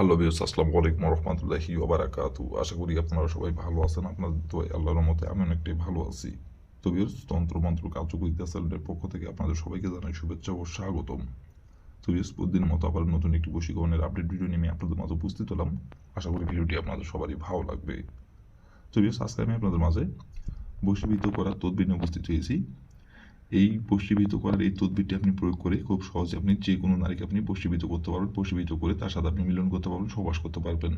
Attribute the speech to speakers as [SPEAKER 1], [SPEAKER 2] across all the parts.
[SPEAKER 1] Hello বিয়স আসসালামু আলাইকুম রহমতুল্লাহি ওবারাকাতু আশা করি আপনারা সবাই ভালো আছেন, আপনাদের দোয়াই আল্লাহর মতে আমি অনেকটাই ভালো আছি। তো বিয়স তন্ত্র মন্ত্র কার্যকরিতা চ্যানেলের পক্ষ থেকে আপনাদের সবাইকে জানাই শুভেচ্ছা ও স্বাগতম। তো বিয়স প্রতিদিন মতো আবার নতুন একটি বশীকরণের আপডেট ভিডিও নিয়ে আপনাদের মাঝে উপস্থিত হলাম। আশা করি ভিডিওটি আপনাদের সবারই ভালো লাগবে। তো বিয়স আজকে আমি আপনাদের মাঝে বশীভূত করার তদবির নিয়ে উপস্থিত হয়েছি। এই বশীভূত করার এই তদবিরটি আপনি প্রয়োগ করে খুব সহজে আপনি যে কোনো নারীকে আপনি বশীভূত করতে পারবেন, বশীভূত করে তার সাথে আপনি মিলন করতে পারবেন সবাস করতে পারবেন।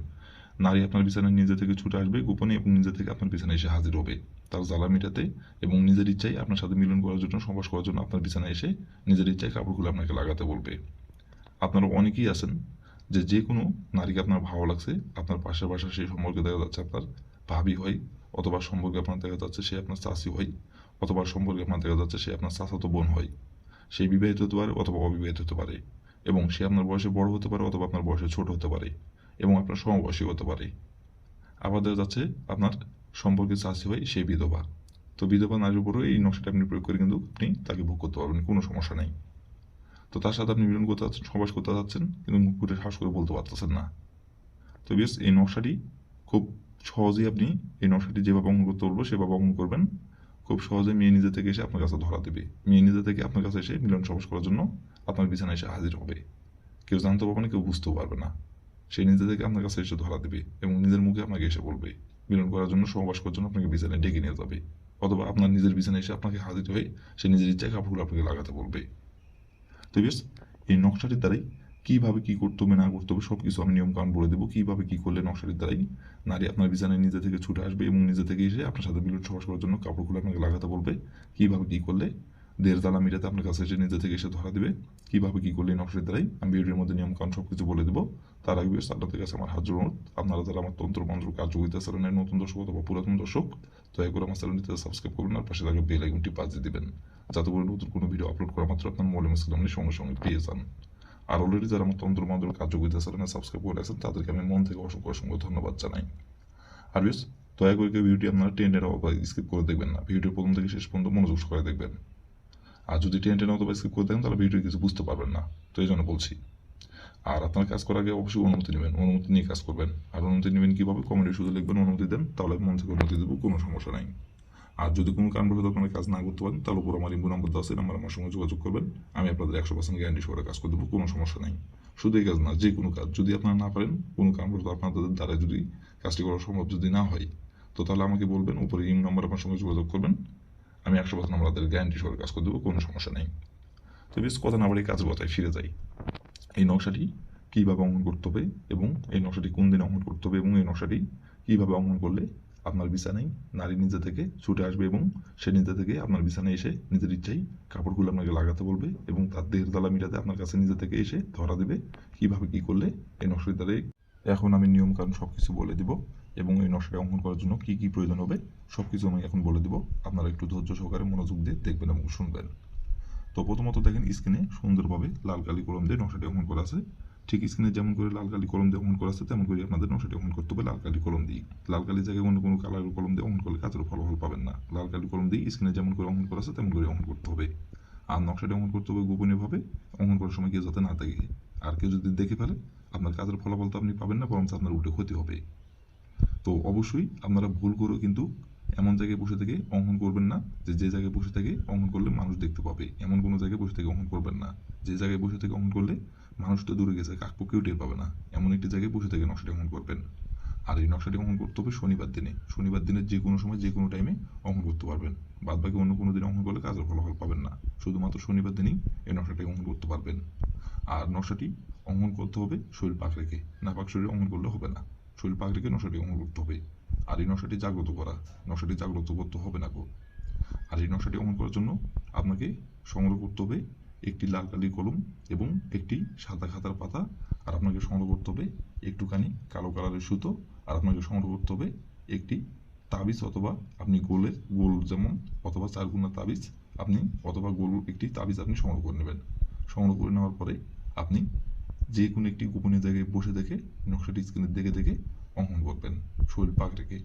[SPEAKER 1] নারী আপনার বিছানায় নিজে থেকে ছুটে আসবে, গোপনে এবং নিজে থেকে আপনার বিছানায় এসে হাজির হবে। তার জ্বালা মেটাতে এবং নিজের ইচ্ছায় আপনার সাথে মিলন করার জন্য সবাস করার জন্য আপনার বিছানায় এসে নিজের ইচ্ছায় কাপড় খুলে আপনাকে লাগাতে বলবে। আপনারা অনেকেই আছেন যে যে কোনো নারীকে আপনার ভালো লাগছে, আপনার পাশের বাসা সেই সম্পর্কে দেখা যাচ্ছে, আপনার ভাবি হয় অথবা সম্পর্কে আপনার দেখা যাচ্ছে, সে আপনার চাষি হয়। অথবা সম্পর্কে আপনার দেখা যাচ্ছে, সে আপনার চাচাতো বোন হয়। সে বিবাহিত হতে পারে অথবা অবিবাহিত হতে পারে। এবং সে আপনার বয়সে বড় হতে পারে অথবা আপনার বয়সে ছোট হতে পারে। এবং আপনার সমবয়সী হতে পারে। আবার দেখা যাচ্ছে, আপনার সম্পর্কে চাষি হয় সে বিধবা। তো বিধবা নারীর উপরও এই নকশাটা আপনি প্রয়োগ করে কিন্তু আপনি তাকে ভোগ করতে পারবেন, কোনো সমস্যা নেই। তো তার সাথে আপনি মিলন করতে যাচ্ছেন সবাস করতে যাচ্ছেন, কিন্তু মুখ ফুটে শ্বাস করে বলতে পারতেছেন না। তো বেশ, এই নকশাটি খুব সহজেই আপনি এই নকশাটি যেভাবে অঙ্কন করতে বলব, সেভাবে অঙ্কন করবেন। খুব সহজে মেয়ে নিজে থেকে এসে আপনার কাছে ধরা দেবে। মেয়ে নিজে থেকে আপনার কাছে এসে মিলন সবাস করার জন্য আপনার বিছানায় এসে হাজির হবে। কেউ জানতে পারবে না, কেউ বুঝতেও পারবে না। সে নিজে থেকে আপনার কাছে এসে ধরা দেবে এবং নিজের মুখে আপনাকে এসে বলবে। মিলন করার জন্য সহবাস করার জন্য আপনাকে বিছানায় ডেকে নিয়ে যাবে। অথবা আপনার নিজের বিছানায় এসে আপনাকে হাজির হয়ে সে নিজের ইচ্ছায় কাপড়গুলো আপনাকে লাগাতে বলবে। তো বেশ, এই নকশাটির দ্বারাই কীভাবে কি করতে হবে, না করতে হবে সব কিছু আমি নিয়মকানুন বলে দেবো। কীভাবে কি করলে নকশাটির দ্বারাই নারী আপনার বিছানায় নিজে থেকে ছুটে আসবে এবং নিজে থেকে এসে আপনার সাথে মিলন সবাস করার জন্য কাপড়গুলো আপনাকে লাগাতে বলবে কীভাবে কি করলে। দেড় তালা মিটাতে আপনার কাছে এসে নিজে থেকে এসে ধরা দেবে কীভাবে কি করলে এই নকশাটির দ্বারাই আমি ভিডিওর মধ্যে নিয়মকানুন সব কিছু বলে দেবো। তার আগে আপনাদের কাছে আমার হাত জোড় আপনারা যারা আমার তন্ত্র মন্ত্র কার্যকরিতা চ্যানেলের নতুন দর্শক অথবা পুরাতন দর্শক, দয়া করে আমার চ্যানেলটিতে সাবস্ক্রাইব করবেন আর পাশে থাকা বেল আইকনটি বাজিয়ে দিবেন। যাতে করে নতুন কোনো ভিডিও আপলোড করা মাত্র আপনার মোবাইল সঙ্গে সঙ্গে পেয়ে যান। আর অলরেডি যারা আমার তন্ত্র মন্ত্র কার্যকরিতা চ্যানেলে সাবস্ক্রাইব করে আছেন তাদেরকে আমি মন থেকে অসংখ্য অসংখ্য ধন্যবাদ জানাই। আর বেশ দয়া করে ভিডিওটি আপনারা টেন টেন অথবা স্কিপ করে দেখবেন না। ভিডিওর প্রথম থেকে শেষ পর্যন্ত মনোযোগ করে দেখবেন। আর যদি টেন টেন অথবা স্কিপ করে দেখেন তাহলে ভিডিও কিছু বুঝতে পারবেন না। তো এই জন্য বলছি, আর আপনার কাজ করার আগে অবশ্যই অনুমতি নেবেন। অনুমতি নিয়ে কাজ করবেন। আর অনুমতি নেবেন কীভাবে? কমেন্টে শুধু লিখবেন, অনুমতি দেন, তাহলে মন থেকে অনুমতি দেবো, কোনো সমস্যা নাই। আর যদি কোনো কারণবশত আপনারা কাজ না করতে পারেন, তাহলে উপর আমার ইম্বু নম্বর দেওয়া আছে নাম্বার আমার সঙ্গে যোগাযোগ করবেন। আমি আপনাদের একশো পার্সেন্ট গ্যারান্টি সহকারে কাজ করে দেবো, কোনো সমস্যা নেই। শুধু এই কাজ না, যে কোনো কাজ, যদি আপনারা না পারেন, কোনো কারণবশত আপনাদের দ্বারা যদি কাজটি করা সম্ভব যদি না হয়, তো তাহলে আমাকে বলবেন, উপরে ইম নম্বর আমার সঙ্গে যোগাযোগ করবেন। আমি একশো পার্সেন্ট আমাদের গ্যারান্টি সহকারে কাজ করে দেবো, কোনো সমস্যা নেই। তো বেশ, কথা না বাড়ি কাজ কথায় ফিরে যাই। এই নকশাটি কীভাবে অঙ্কন করতে হবে এবং এই নকশাটি কোন দিন অঙ্কন করতে হবে এবং এই নকশাটি কীভাবে অঙ্কন করলে আপনার বিছানায় নারী নিজে থেকে ছুটে আসবে এবং সে নিজে থেকে আপনার বিছানায় এসে নিজের ইচ্ছাই কাপড়গুলো আপনাকে লাগাতে বলবে এবং তার দেহের তালা মিটাতে আপনার কাছে নিজে থেকে এসে ধরা দেবে। কীভাবে কি করলে এই নকশাটি দ্বারাই এখন আমি নিয়মকানুন সব কিছু বলে দিব এবং এই নকশাটি অঙ্কন করার জন্য কী কী প্রয়োজন হবে সব কিছু আমি এখন বলে দিব। আপনারা একটু ধৈর্য সহকারে মনোযোগ দিয়ে দেখবেন এবং শুনবেন। তো প্রথমত দেখেন স্ক্রিনে সুন্দরভাবে লাল কালি কলম দিয়ে নকশাটি অঙ্কন করা আছে। ঠিক স্ক্রিনে যেমন করে লাল কালি কলম দিয়ে অঙ্কন করা আছে, তেমন করে আপনাদের নকশাটি অঙ্কন করতে হবে। লাল কালি কলম দিয়ে লাল কালি জায়গায় অন্য কোনো কালার কলম দিয়ে অঙ্কন করলে কাজের ফলাফল পাবেন না। লাল কালি কলম দিয়ে স্ক্রিনে যেমন করে অঙ্কন করা আছে, তেমন করে অঙ্কন করতে হবে। আর নকশাটি অঙ্কন করতে হবে গোপনীয়ভাবে। অঙ্কন করার সময় কেউ যাতে না থাকে। আর কেউ যদি দেখে ফেলে, আপনার কাজের ফলাফল তো আপনি পাবেন না বরং আপনার উল্টে ক্ষতি হবে। তো অবশ্যই আপনারা ভুল করেও কিন্তু এমন জায়গায় বসে থেকে অঙ্কন করবেন না, যে যে জায়গায় বসে থেকে অঙ্কন করলে মানুষ দেখতে পাবে। এমন কোনো জায়গায় বসে থেকে অঙ্কন করবেন না। যে জায়গায় বসে থেকে অঙ্কন করলে মানুষ তো দূরে গেছে কাকপক্ষেও টের পাবে না। এমন একটি জায়গায় বসে থেকে নকশাটি অঙ্কন করবেন। আর এই নকশাটি অঙ্কন করতে হবে শনিবার দিনে। শনিবার দিনের যে কোনো সময়, যে কোনো টাইমে অঙ্কন করতে পারবেন। বাদ বাকি অন্য কোনো দিন অঙ্কন করলে কাজের ফলাফল পাবেন না। শুধুমাত্র শনিবার দিনেই এই নকশাটি অঙ্কন করতে পারবেন। আর নকশাটি অঙ্কন করতে হবে শরীর পাক রেখে। না পাক শরীরে অঙ্কন করলে হবে না। শরীর পাক রেখে নকশাটি অঙ্কন করতে হবে। আর এই নকশাটি জাগ্রত করা। নকশাটি জাগ্রত করতে হবে না গো। আর এই নকশাটি অঙ্কন করার জন্য আপনাকে সংগ্রহ করতে হবে একটি লাল কালির কলম এবং একটি সাদা খাতার পাতা, আর আপনাকে সংগ্রহ করতে হবে একটুখানি কালো কালারের সুতো, আর আপনাকে সংগ্রহ করতে হবে একটি তাবিজ অথবা আপনি গোলের গোল যেমন অথবা চারগুনা তাবিজ, আপনি অথবা গোল একটি তাবিজ আপনি সংগ্রহ করে নেবেন। সংগ্রহ করে নেওয়ার পরে আপনি যে কোনো একটি গোপনীয় জায়গায় বসে দেখে নকশাটি স্ক্রিনে দেখে দেখে অঙ্কন করবেন। শরীর পাক রেখে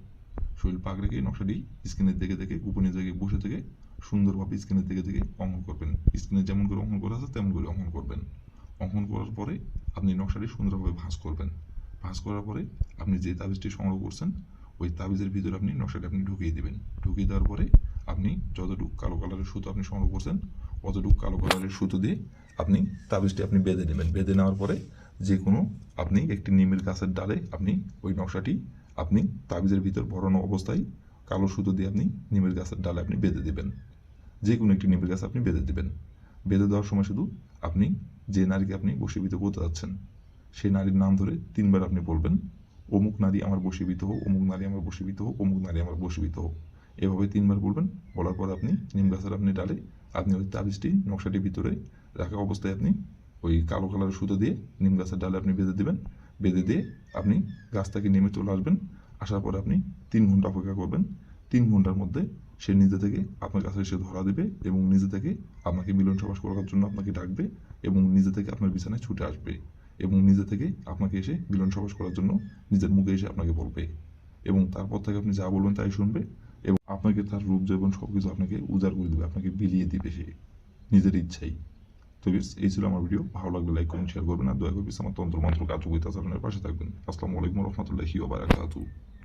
[SPEAKER 1] শরীর পাক রেখে নকশাটি স্ক্রিনের দেখে দেখে গোপনীয় জায়গায় বসে থেকে সুন্দরভাবে স্ক্রিনের দিকে দেখে অঙ্কন করবেন। স্ক্রিনে যেমন করে অঙ্কন করা আছে, তেমন করে অঙ্কন করবেন। অঙ্কন করার পরে আপনি নকশাটি সুন্দরভাবে ভাঁজ করবেন। ভাঁজ করার পরে আপনি যে তাবিজটি সংগ্রহ করছেন, ওই তাবিজের ভিতরে আপনি নকশাটি আপনি ঢুকিয়ে দেবেন। ঢুকিয়ে দেওয়ার পরে আপনি যতটুকু কালো কালারের সুতো আপনি সংগ্রহ করছেন, অতটুকু কালো কালারের সুতো দিয়ে আপনি তাবিজটি আপনি বেঁধে নেবেন। বেঁধে নেওয়ার পরে যে কোনো আপনি একটি নিমের গাছের ডালে আপনি ওই নকশাটি আপনি তাবিজের ভিতর ভরানো অবস্থায় কালো সুতো দিয়ে আপনি নিমের গাছের ডালে আপনি বেঁধে দেবেন। যে কোনো একটি নিমের গাছ আপনি বেঁধে দেবেন। বেঁধে দেওয়ার সময় শুধু আপনি যে নারীকে আপনি বশীভূত করতে যাচ্ছেন, সেই নারীর নাম ধরে তিনবার আপনি বলবেন, অমুক নারী আমার বশীভূত হোক, অমুক নারী আমার বশীভূত হোক, অমুক নারী আমার বশীভূত হোক। এভাবে তিনবার বলবেন, বলার পর আপনি নিম গাছের আপনি ডালে আপনি ওই তাবিজটি নকশাটির ভিতরে রাখা অবস্থায় আপনি ওই কালো কালারের সুতো দিয়ে নিম গাছের ডালে আপনি বেঁধে দেবেন। বেঁধে দিয়ে আপনি গাছ থেকে নেমে চলে আসবেন। আসার পরে আপনি তিন ঘণ্টা অপেক্ষা করবেন। তিন ঘণ্টার মধ্যে সে নিজে থেকে আপনার কাছে এসে ধরা দেবে এবং নিজে থেকে আপনাকে মিলন সবাস করার জন্য আপনাকে ডাকবে এবং নিজে থেকে আপনার বিছানায় ছুটে আসবে এবং নিজে থেকে আপনাকে এসে মিলন সবাস করার জন্য নিজের মুখে এসে আপনাকে বলবে। এবং তারপর থেকে আপনি যা বলবেন তাই শুনবে এবং আপনাকে তার রূপ যৌবন সব কিছু আপনাকে উজাড় করে দেবে, আপনাকে বিলিয়ে দিবে সে নিজের ইচ্ছাই। তো এই ছিল আমার ভিডিও। ভালো লাগলে লাইক করুন শেয়ার করবেন আর দয়া করে আমার তন্ত্র মন্ত্র কার্যকরিতা চ্যানেলের পাশে থাকবেন। আসসালামু আলাইকুম রহমতুল্লাহি ওয়া বারাকাতুহু।